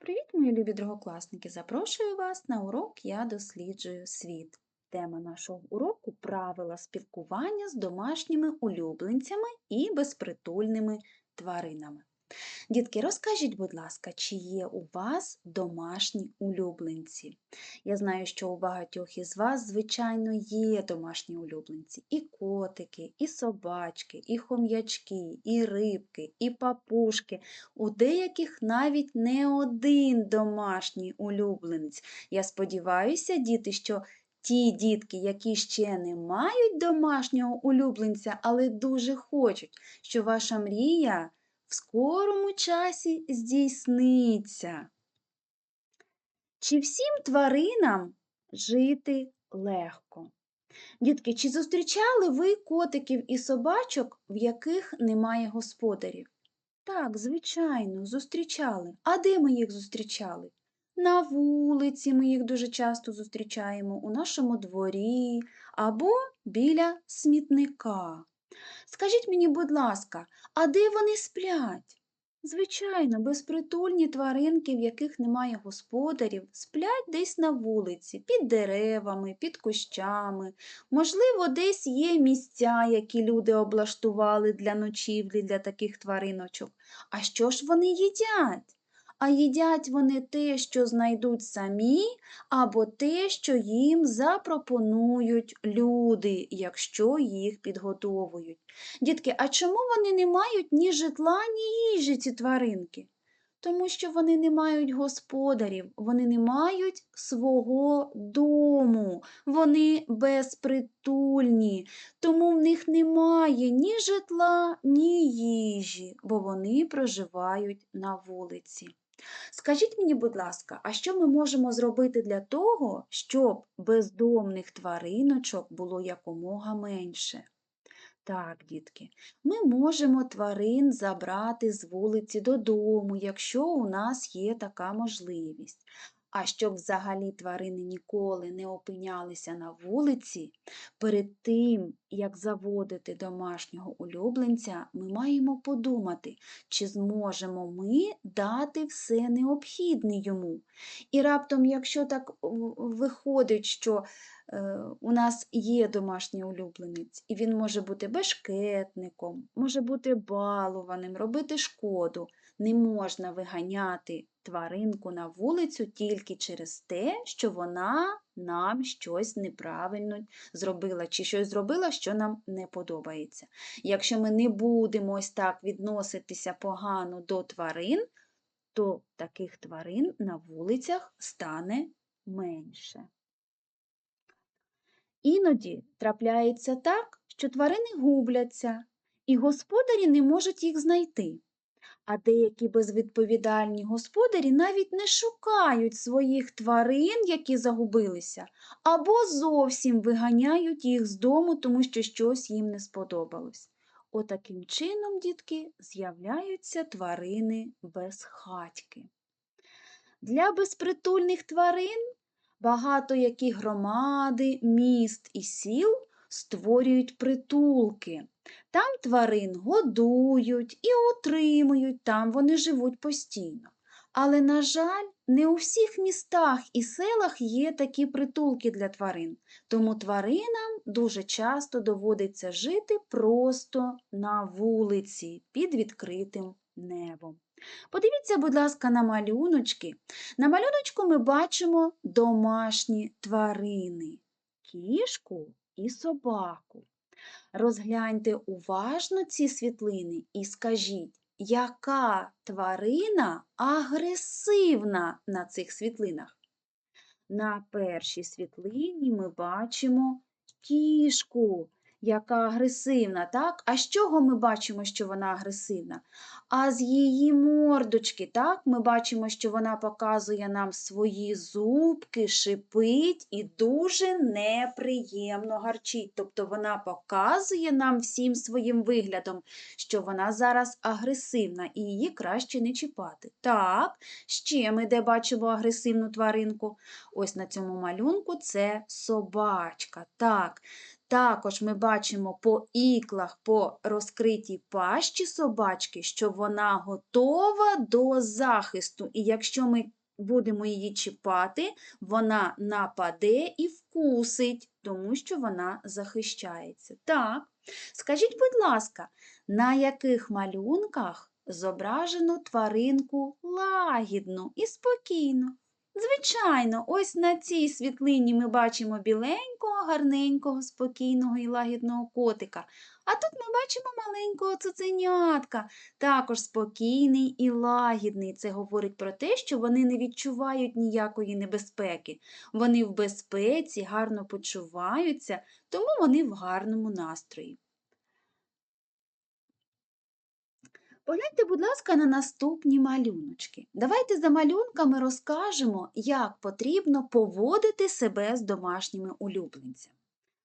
Привіт, мої любі другокласники! Запрошую вас на урок Я досліджую світ. Тема нашого уроку правила спілкування з домашніми улюбленцями і безпритульними тваринами. Дітки, розкажіть, будь ласка, чи є у вас домашні улюбленці? Я знаю, що у багатьох із вас, звичайно, є домашні улюбленці. І котики, і собачки, і хом'ячки, і рибки, і папушки. У деяких навіть не один домашній улюбленець. Я сподіваюся, діти, що ті дітки, які ще не мають домашнього улюбленця, але дуже хочуть, що ваша мрія в скорому часі здійсниться. Чи всім тваринам жити легко? Дітки, чи зустрічали ви котиків і собачок, в яких немає господарів? Так, звичайно, зустрічали. А де ми їх зустрічали? На вулиці ми їх дуже часто зустрічаємо, у нашому дворі або біля смітника. Скажіть мені, будь ласка, а де вони сплять? Звичайно, безпритульні тваринки, в яких немає господарів, сплять десь на вулиці, під деревами, під кущами. Можливо, десь є місця, які люди облаштували для ночівлі для таких твариночок. А що ж вони їдять? А їдять вони те, що знайдуть самі, або те, що їм запропонують люди, якщо їх підготовують. Дітки, а чому вони не мають ні житла, ні їжі, ці тваринки? Тому що вони не мають господарів, вони не мають свого дому, вони безпритульні, тому в них немає ні житла, ні їжі, бо вони проживають на вулиці. Скажіть мені, будь ласка, а що ми можемо зробити для того, щоб бездомних твариночок було якомога менше? Так, дітки, ми можемо тварин забрати з вулиці додому, якщо у нас є така можливість. А щоб взагалі тварини ніколи не опинялися на вулиці, перед тим, як заводити домашнього улюбленця, ми маємо подумати, чи зможемо ми дати все необхідне йому. І раптом, якщо так виходить, що е, у нас є домашній улюбленець, і він може бути бешкетником, може бути балованим, робити шкоду, не можна виганяти тваринку на вулицю тільки через те, що вона нам щось неправильно зробила, чи щось зробила, що нам не подобається. Якщо ми не будемо ось так відноситися погано до тварин, то таких тварин на вулицях стане менше. Іноді трапляється так, що тварини губляться, і господарі не можуть їх знайти а деякі безвідповідальні господарі навіть не шукають своїх тварин, які загубилися, або зовсім виганяють їх з дому, тому що щось їм не сподобалось. Отаким чином, дітки, з'являються тварини без хатьки. Для безпритульних тварин багато які громади, міст і сіл створюють притулки. Там тварин годують і утримують, там вони живуть постійно. Але, на жаль, не у всіх містах і селах є такі притулки для тварин, тому тваринам дуже часто доводиться жити просто на вулиці під відкритим небом. Подивіться, будь ласка, на малюночки. На малюночку ми бачимо домашні тварини кішку і собаку. Розгляньте уважно ці світлини і скажіть, яка тварина агресивна на цих світлинах? На першій світлині ми бачимо кішку яка агресивна, так? А з чого ми бачимо, що вона агресивна? А з її мордочки, так? Ми бачимо, що вона показує нам свої зубки, шипить і дуже неприємно гарчить. Тобто вона показує нам всім своїм виглядом, що вона зараз агресивна і її краще не чіпати. Так, ще ми де бачимо агресивну тваринку. Ось на цьому малюнку це собачка. Так, Також ми бачимо по іклах, по розкритій пащі собачки, що вона готова до захисту. І якщо ми будемо її чіпати, вона нападе і вкусить, тому що вона захищається. Так, скажіть, будь ласка, на яких малюнках зображено тваринку лагідну і спокійну? Звичайно, ось на цій світлині ми бачимо біленького, гарненького, спокійного і лагідного котика. А тут ми бачимо маленького цуценятка, також спокійний і лагідний. Це говорить про те, що вони не відчувають ніякої небезпеки. Вони в безпеці, гарно почуваються, тому вони в гарному настрої. Погляньте, будь ласка, на наступні малюночки. Давайте за малюнками розкажемо, як потрібно поводити себе з домашніми улюбленцями.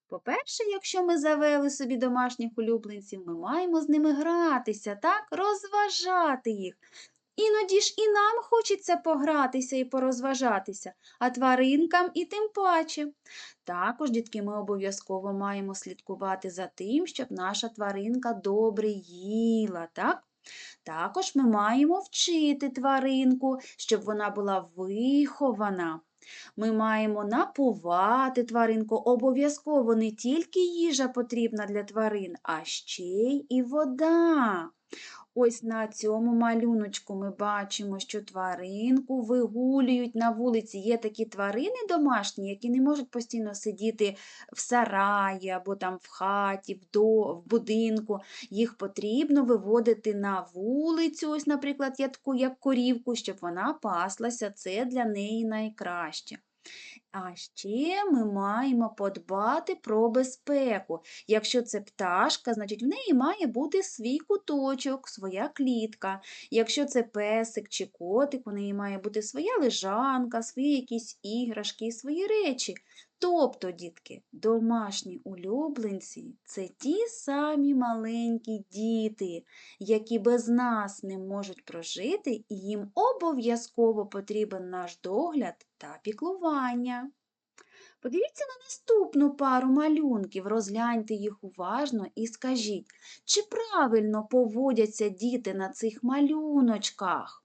По-перше, якщо ми завели собі домашніх улюбленців, ми маємо з ними гратися, так, розважати їх. Іноді ж і нам хочеться погратися і порозважатися, а тваринкам і тим паче. Також, дітки, ми обов'язково маємо слідкувати за тим, щоб наша тваринка добре їла, так? Також ми маємо вчити тваринку, щоб вона була вихована. Ми маємо напувати тваринку. Обов'язково не тільки їжа потрібна для тварин, а ще й вода. Ось на цьому малюночку ми бачимо, що тваринку вигулюють на вулиці. Є такі тварини домашні, які не можуть постійно сидіти в сараї або там в хаті, в, будинку. Їх потрібно виводити на вулицю, ось, наприклад, я таку, як корівку, щоб вона паслася. Це для неї найкраще. А ще ми маємо подбати про безпеку. Якщо це пташка, значить в неї має бути свій куточок, своя клітка. Якщо це песик чи котик, у неї має бути своя лежанка, свої якісь іграшки, свої речі. Тобто, дітки, домашні улюбленці це ті самі маленькі діти, які без нас не можуть прожити, і їм обов'язково потрібен наш догляд та піклування. Подивіться на наступну пару малюнків, розгляньте їх уважно і скажіть, чи правильно поводяться діти на цих малюночках?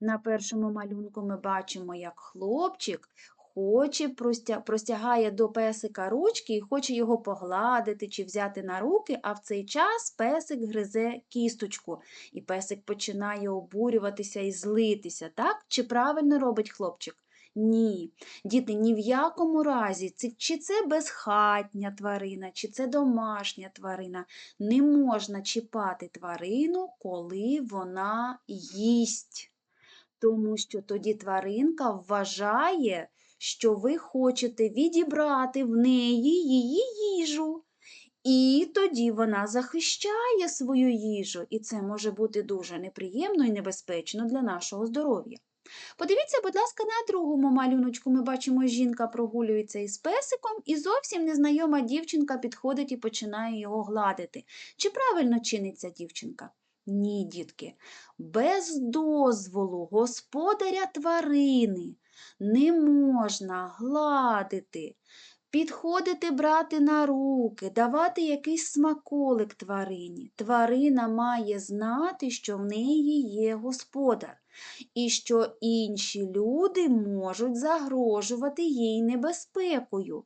На першому малюнку ми бачимо, як хлопчик хоче, простягає до песика ручки і хоче його погладити чи взяти на руки, а в цей час песик гризе кісточку, і песик починає обурюватися і злитися. Так? Чи правильно робить хлопчик? Ні. Діти, ні в якому разі, чи це безхатня тварина, чи це домашня тварина, не можна чіпати тварину, коли вона їсть. Тому що тоді тваринка вважає, що ви хочете відібрати в неї її їжу. І тоді вона захищає свою їжу, і це може бути дуже неприємно і небезпечно для нашого здоров'я. Подивіться, будь ласка, на другому малюночку ми бачимо, жінка прогулюється із песиком, і зовсім незнайома дівчинка підходить і починає його гладити. Чи правильно чиниться дівчинка? Ні, дітки, без дозволу господаря тварини не можна гладити, підходити брати на руки, давати якийсь смаколик тварині. Тварина має знати, що в неї є господар, і що інші люди можуть загрожувати їй небезпекою.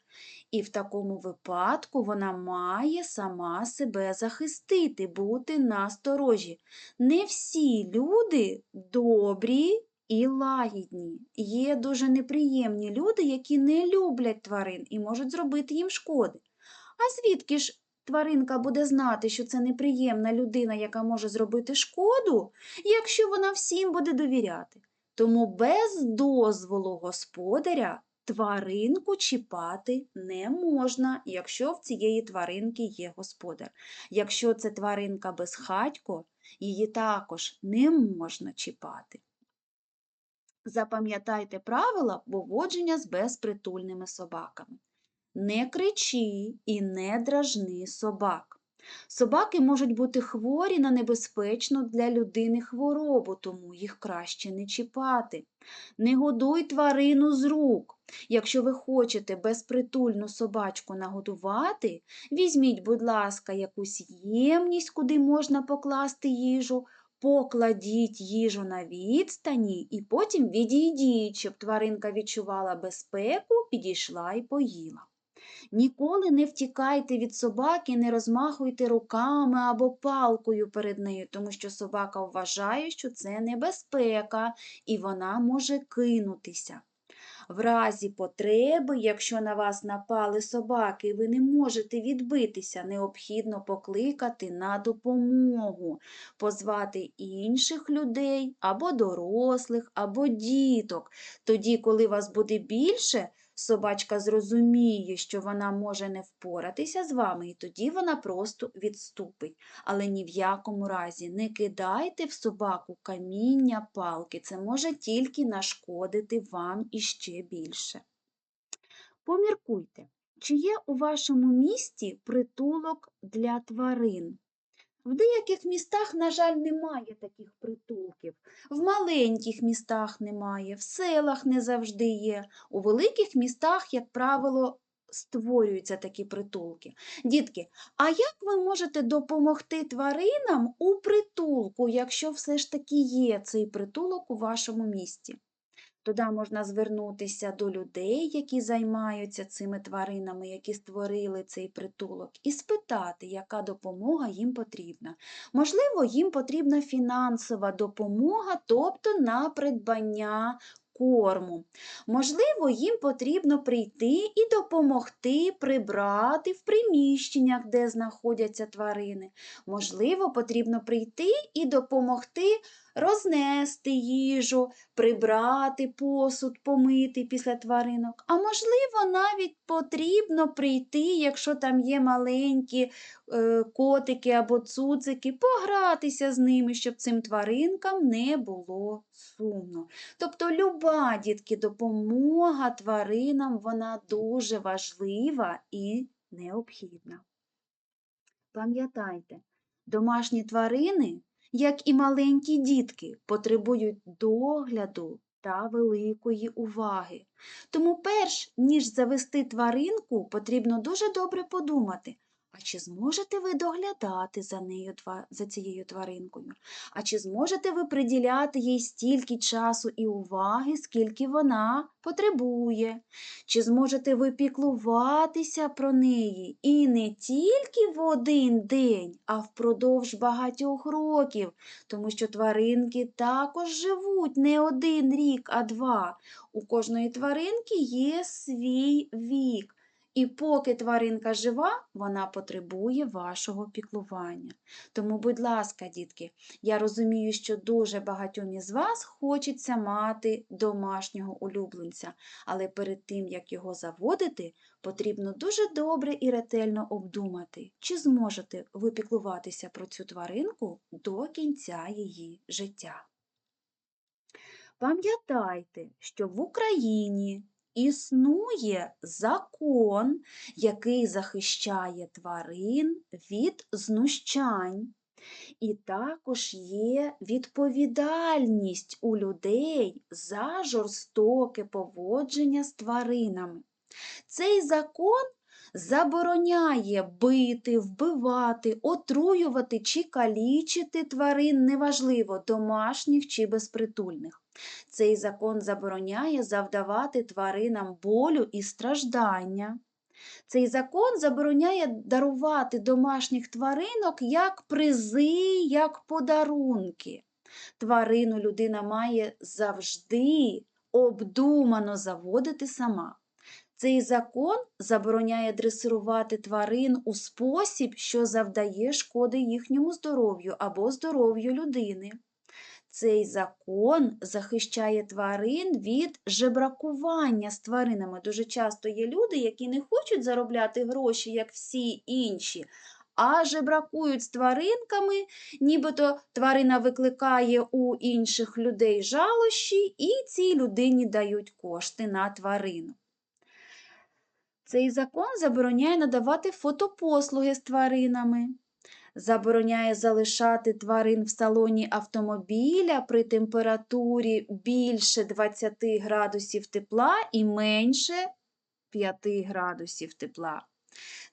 І в такому випадку вона має сама себе захистити, бути насторожі. Не всі люди добрі і лагідні. Є дуже неприємні люди, які не люблять тварин і можуть зробити їм шкоди. А звідки ж тваринка буде знати, що це неприємна людина, яка може зробити шкоду, якщо вона всім буде довіряти? Тому без дозволу господаря тваринку чіпати не можна, якщо в цієї тваринки є господар. Якщо це тваринка безхатько, її також не можна чіпати. Запам'ятайте правила поводження з безпритульними собаками. Не кричи і не дражни собак. Собаки можуть бути хворі на небезпечну для людини хворобу, тому їх краще не чіпати. Не годуй тварину з рук. Якщо ви хочете безпритульну собачку нагодувати, візьміть, будь ласка, якусь ємність, куди можна покласти їжу, покладіть їжу на відстані і потім відійдіть, щоб тваринка відчувала безпеку, підійшла і поїла. Ніколи не втікайте від собаки, не розмахуйте руками або палкою перед нею, тому що собака вважає, що це небезпека, і вона може кинутися. В разі потреби, якщо на вас напали собаки, ви не можете відбитися, необхідно покликати на допомогу, позвати інших людей або дорослих, або діток. Тоді, коли вас буде більше, собачка зрозуміє, що вона може не впоратися з вами, і тоді вона просто відступить. Але ні в якому разі не кидайте в собаку каміння, палки. Це може тільки нашкодити вам іще більше. Поміркуйте, чи є у вашому місті притулок для тварин? В деяких містах, на жаль, немає таких притулків. В маленьких містах немає, в селах не завжди є. У великих містах, як правило, створюються такі притулки. Дітки, а як ви можете допомогти тваринам у притулку, якщо все ж таки є цей притулок у вашому місті? Туди можна звернутися до людей, які займаються цими тваринами, які створили цей притулок, і спитати, яка допомога їм потрібна. Можливо, їм потрібна фінансова допомога, тобто на придбання корму. Можливо, їм потрібно прийти і допомогти прибрати в приміщеннях, де знаходяться тварини. Можливо, потрібно прийти і допомогти рознести їжу, прибрати посуд, помити після тваринок. А можливо, навіть потрібно прийти, якщо там є маленькі е, котики або цуцики, погратися з ними, щоб цим тваринкам не було сумно. Тобто, люба, дітки, допомога тваринам, вона дуже важлива і необхідна. Пам'ятайте, домашні тварини як і маленькі дітки, потребують догляду та великої уваги. Тому, перш ніж завести тваринку, потрібно дуже добре подумати, чи зможете ви доглядати за нею за цією тваринкою? А чи зможете ви приділяти їй стільки часу і уваги, скільки вона потребує? Чи зможете ви піклуватися про неї і не тільки в один день, а впродовж багатьох років, тому що тваринки також живуть не один рік, а два. У кожної тваринки є свій вік. І поки тваринка жива, вона потребує вашого піклування. Тому, будь ласка, дітки, я розумію, що дуже багатьом із вас хочеться мати домашнього улюбленця, але перед тим, як його заводити, потрібно дуже добре і ретельно обдумати, чи зможете ви піклуватися про цю тваринку до кінця її життя. Пам'ятайте, що в Україні існує закон, який захищає тварин від знущань. І також є відповідальність у людей за жорстоке поводження з тваринами. Цей закон забороняє бити, вбивати, отруювати чи калічити тварин, неважливо, домашніх чи безпритульних. Цей закон забороняє завдавати тваринам болю і страждання. Цей закон забороняє дарувати домашніх тваринок як призи, як подарунки. Тварину людина має завжди обдумано заводити сама. Цей закон забороняє дресирувати тварин у спосіб, що завдає шкоди їхньому здоров'ю або здоров'ю людини. Цей закон захищає тварин від жебракування з тваринами. Дуже часто є люди, які не хочуть заробляти гроші, як всі інші, а жебракують з тваринками, нібито тварина викликає у інших людей жалощі, і цій людині дають кошти на тварину. Цей закон забороняє надавати фотопослуги з тваринами. забороняє залишати тварин в салоні автомобіля при температурі більше 20 градусів тепла і менше 5 градусів тепла.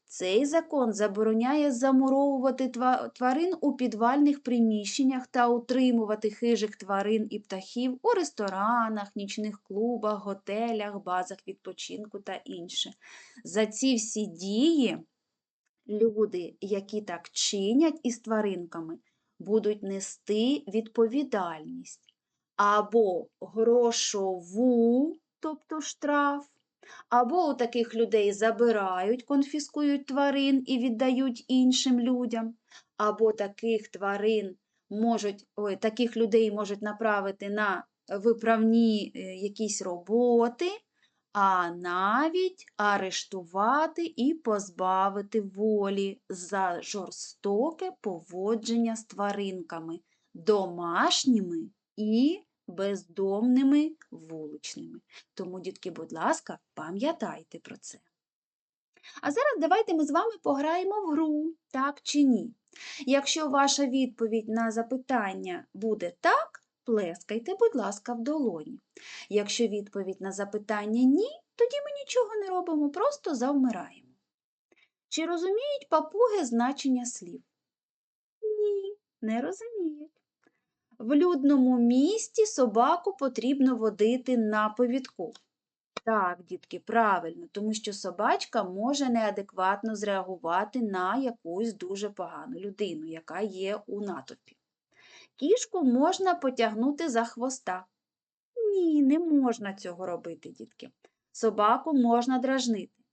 Цей закон забороняє замуровувати тварин у підвальних приміщеннях та утримувати хижих тварин і птахів у ресторанах, нічних клубах, готелях, базах відпочинку та інше. За ці всі дії люди, які так чинять із тваринками, будуть нести відповідальність або грошову, тобто штраф, або у таких людей забирають, конфіскують тварин і віддають іншим людям, або таких тварин можуть, ой, таких людей можуть направити на виправні е, якісь роботи, а навіть арештувати і позбавити волі за жорстоке поводження з тваринками, домашніми і бездомними вуличними. Тому, дітки, будь ласка, пам'ятайте про це. А зараз давайте ми з вами пограємо в гру, так чи ні. Якщо ваша відповідь на запитання буде так, плескайте, будь ласка, в долоні. Якщо відповідь на запитання ні, тоді ми нічого не робимо, просто завмираємо. Чи розуміють папуги значення слів? Ні, не розуміють. В людному місті собаку потрібно водити на повідку. Так, дітки, правильно, тому що собачка може неадекватно зреагувати на якусь дуже погану людину, яка є у натовпі. Кішку можна потягнути за хвоста. Ні, не можна цього робити, дітки. Собаку можна дражнити.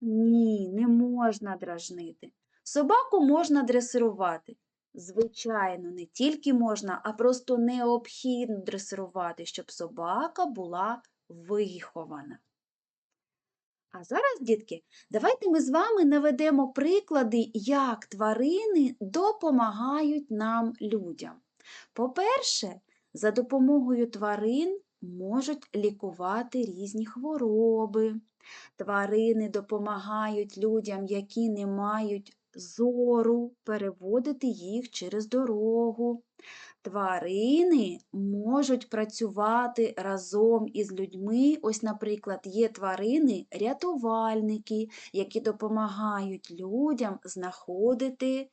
Ні, не можна дражнити. Собаку можна дресирувати. Звичайно, не тільки можна, а просто необхідно дресирувати, щоб собака була вихована. А зараз, дітки, давайте ми з вами наведемо приклади, як тварини допомагають нам людям. По-перше, за допомогою тварин можуть лікувати різні хвороби. Тварини допомагають людям, які не мають зору, переводити їх через дорогу. Тварини можуть працювати разом із людьми. Ось, наприклад, є тварини-рятувальники, які допомагають людям знаходити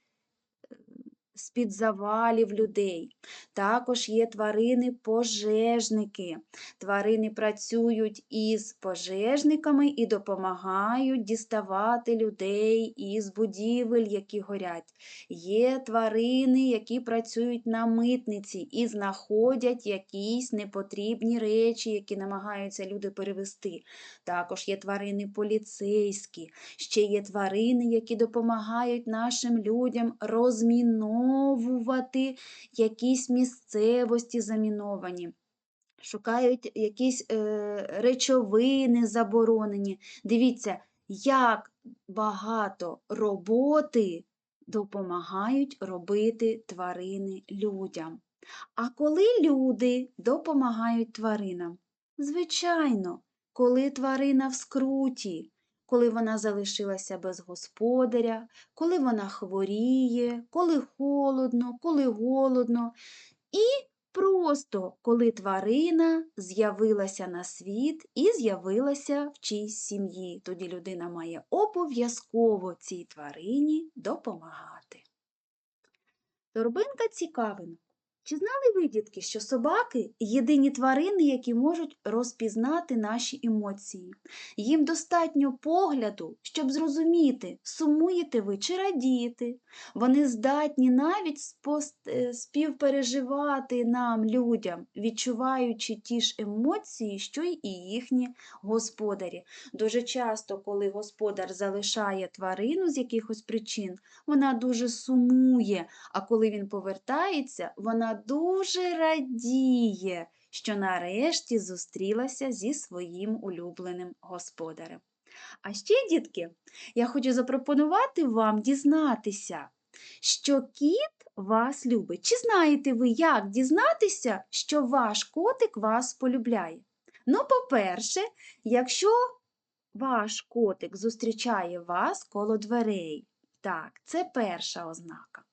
з-під завалів людей. Також є тварини-пожежники. Тварини працюють із пожежниками і допомагають діставати людей із будівель, які горять. Є тварини, які працюють на митниці і знаходять якісь непотрібні речі, які намагаються люди перевести. Також є тварини поліцейські, ще є тварини, які допомагають нашим людям розміновувати якісь місцевості заміновані. Шукають якісь е, речовини заборонені. Дивіться, як багато роботи допомагають робити тварини людям. А коли люди допомагають тваринам? Звичайно, коли тварина в скруті, коли вона залишилася без господаря, коли вона хворіє, коли холодно, коли голодно. І просто коли тварина з'явилася на світ і з'явилася в чийсь сім'ї. Тоді людина має обов'язково цій тварині допомагати. Торбинка цікавинок. Чи знали ви, дітки, що собаки єдині тварини, які можуть розпізнати наші емоції? Їм достатньо погляду, щоб зрозуміти, сумуєте ви чи радієте. Вони здатні навіть е, співпереживати нам, людям, відчуваючи ті ж емоції, що й і їхні господарі. Дуже часто, коли господар залишає тварину з якихось причин, вона дуже сумує, а коли він повертається, вона дуже радіє, що нарешті зустрілася зі своїм улюбленим господарем. А ще, дітки, я хочу запропонувати вам дізнатися, що кіт вас любить. Чи знаєте ви, як дізнатися, що ваш котик вас полюбляє? Ну, по-перше, якщо ваш котик зустрічає вас коло дверей, так, це перша ознака.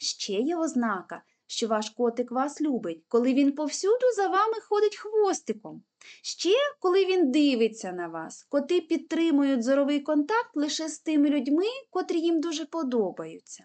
Ще є ознака, що ваш котик вас любить, коли він повсюду за вами ходить хвостиком. Ще коли він дивиться на вас, коти підтримують зоровий контакт лише з тими людьми, котрі їм дуже подобаються.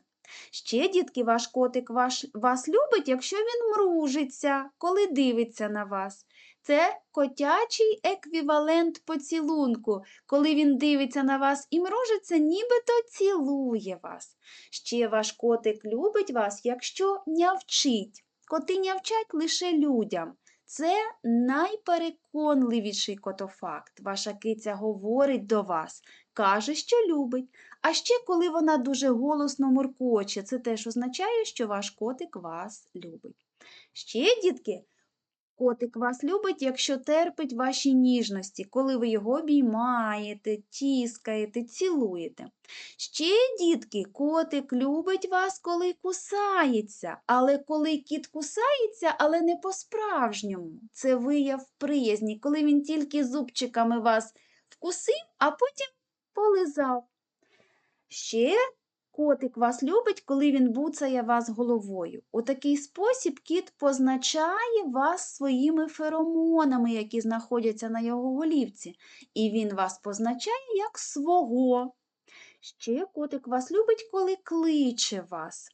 Ще, дітки, ваш котик ваш, вас любить, якщо він мружиться, коли дивиться на вас. Це котячий еквівалент поцілунку, коли він дивиться на вас і мружиться, нібито цілує вас. Ще ваш котик любить вас, якщо нявчить. Коти нявчать лише людям. Це найпереконливіший котофакт. Ваша киця говорить до вас, каже, що любить. А ще коли вона дуже голосно муркоче, це теж означає, що ваш котик вас любить. Ще, дітки, котик вас любить, якщо терпить ваші ніжності, коли ви його обіймаєте, тіскаєте, цілуєте. Ще, дітки, котик любить вас, коли кусається, але коли кіт кусається, але не по-справжньому. Це вияв приязні, коли він тільки зубчиками вас вкусив, а потім полизав. Ще котик вас любить, коли він буцає вас головою. У такий спосіб кіт позначає вас своїми феромонами, які знаходяться на його голівці, і він вас позначає як свого. Ще котик вас любить, коли кличе вас.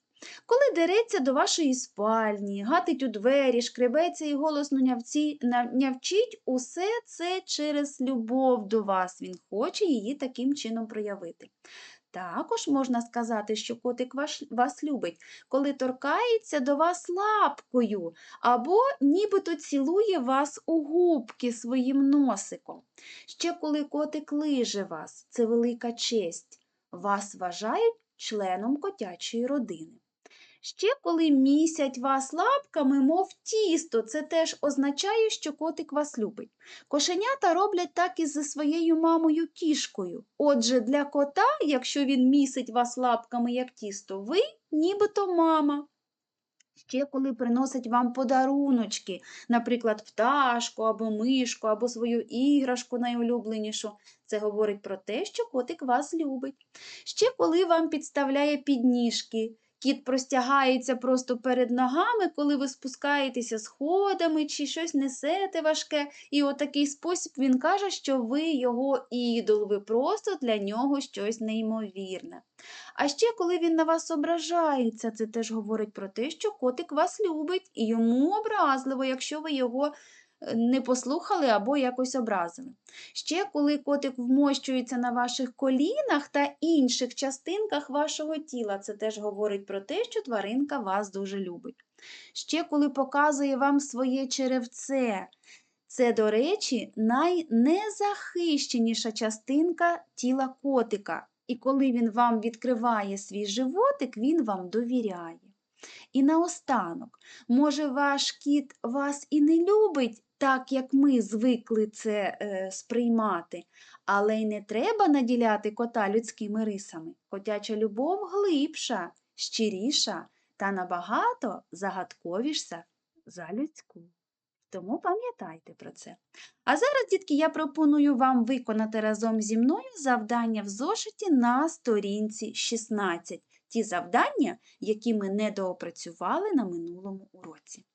Коли дереться до вашої спальні, гатить у двері, шкребеться і голосно нявці, нявчить, усе це через любов до вас. Він хоче її таким чином проявити. Також можна сказати, що котик вас любить, коли торкається до вас лапкою або нібито цілує вас у губки своїм носиком. Ще коли котик лиже вас, це велика честь. Вас вважають членом котячої родини. Ще коли місять вас лапками, мов тісто, це теж означає, що котик вас любить. Кошенята роблять так і зі своєю мамою кішкою. Отже, для кота, якщо він місить вас лапками, як тісто, ви нібито мама. Ще коли приносять вам подаруночки, наприклад, пташку або мишку, або свою іграшку найулюбленішу, це говорить про те, що котик вас любить. Ще коли вам підставляє підніжки, кіт простягається просто перед ногами, коли ви спускаєтеся сходами чи щось несете важке, і у такий спосіб він каже, що ви його ідол, ви просто для нього щось неймовірне. А ще коли він на вас ображається, це теж говорить про те, що котик вас любить, і йому образливо, якщо ви його не послухали або якось образили. Ще коли котик вмощується на ваших колінах та інших частинках вашого тіла, це теж говорить про те, що тваринка вас дуже любить. Ще коли показує вам своє черевце. Це, до речі, найнезахищеніша частинка тіла котика. І коли він вам відкриває свій животик, він вам довіряє. І наостанок, може, ваш кіт вас і не любить, так як ми звикли це е, сприймати, але й не треба наділяти кота людськими рисами. Котяча любов глибша, щиріша та набагато загадковіша за людську. Тому пам'ятайте про це. А зараз, дітки, я пропоную вам виконати разом зі мною завдання в зошиті на сторінці 16. Ті завдання, які ми не доопрацювали на минулому уроці.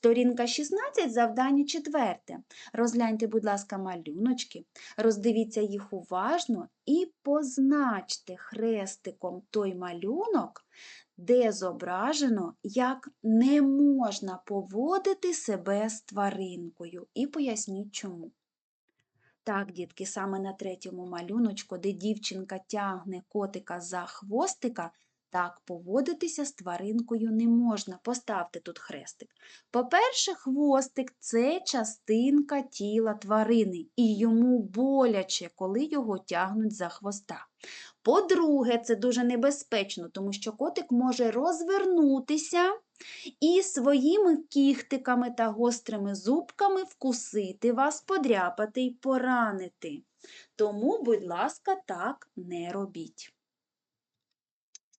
Сторінка 16, завдання четверте. Розгляньте, будь ласка, малюночки, роздивіться їх уважно і позначте хрестиком той малюнок, де зображено, як не можна поводити себе з тваринкою. І поясніть чому. Так, дітки, саме на третьому малюночку, де дівчинка тягне котика за хвостика, так поводитися з тваринкою не можна. Поставте тут хрестик. По-перше, хвостик це частинка тіла тварини, і йому боляче, коли його тягнуть за хвоста. По-друге, це дуже небезпечно, тому що котик може розвернутися і своїми кіхтиками та гострими зубками вкусити вас, подряпати й поранити. Тому, будь ласка, так не робіть.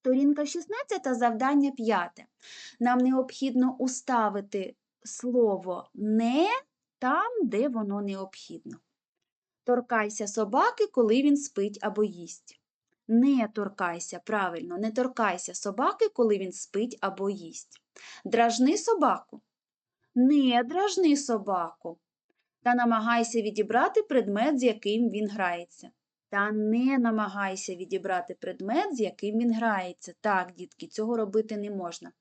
Сторінка 16, завдання 5. Нам необхідно уставити слово не там, де воно необхідно. Торкайся собаки, коли він спить або їсть. Не торкайся, правильно, не торкайся собаки, коли він спить або їсть. Дражни собаку. Не дражни собаку. Та намагайся відібрати предмет, з яким він грається. Та не намагайся відібрати предмет, з яким він грається. Так, дітки, цього робити не можна.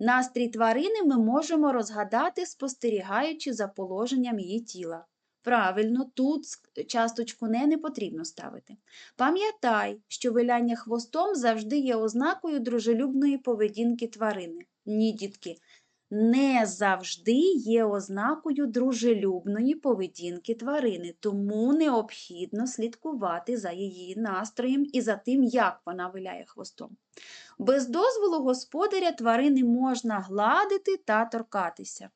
Настрій тварини ми можемо розгадати, спостерігаючи за положенням її тіла. Правильно, тут часточку не, не потрібно ставити. Пам'ятай, що виляння хвостом завжди є ознакою дружелюбної поведінки тварини. Ні, дітки, не завжди є ознакою дружелюбної поведінки тварини, тому необхідно слідкувати за її настроєм і за тим, як вона виляє хвостом. Без дозволу господаря тварини можна гладити та торкатися.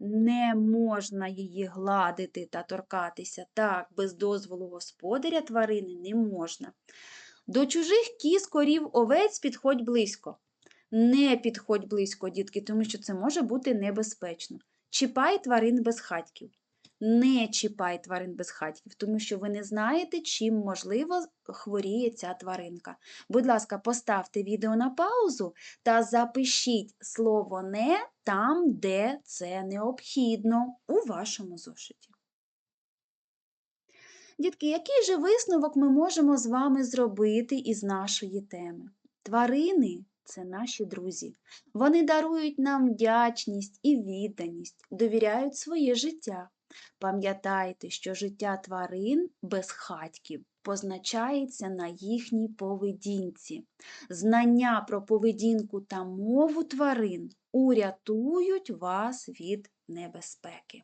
Не можна її гладити та торкатися. Так, без дозволу господаря тварини не можна. До чужих кіз, корів, овець підходь близько. Не підходь близько, дітки, тому що це може бути небезпечно. Чіпай тварин без хатьків. Не чіпай тварин без хатьків, тому що ви не знаєте, чим можливо хворіє ця тваринка. Будь ласка, поставте відео на паузу та запишіть слово не там, де це необхідно у вашому зошиті. Дітки, який же висновок ми можемо з вами зробити із нашої теми? Тварини це наші друзі. Вони дарують нам вдячність і відданість, довіряють своє життя. Пам'ятайте, що життя тварин без хатьків позначається на їхній поведінці. Знання про поведінку та мову тварин урятують вас від небезпеки.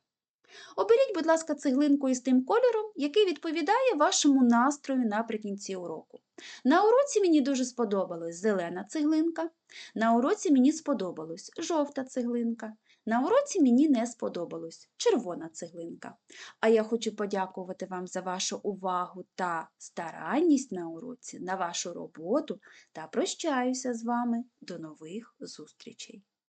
Оберіть, будь ласка, цеглинку із тим кольором, який відповідає вашому настрою наприкінці уроку. На уроці мені дуже сподобалась зелена цеглинка, на уроці мені сподобалась жовта цеглинка, на уроці мені не сподобалась червона цеглинка. А я хочу подякувати вам за вашу увагу та старанність на уроці, на вашу роботу та прощаюся з вами. До нових зустрічей!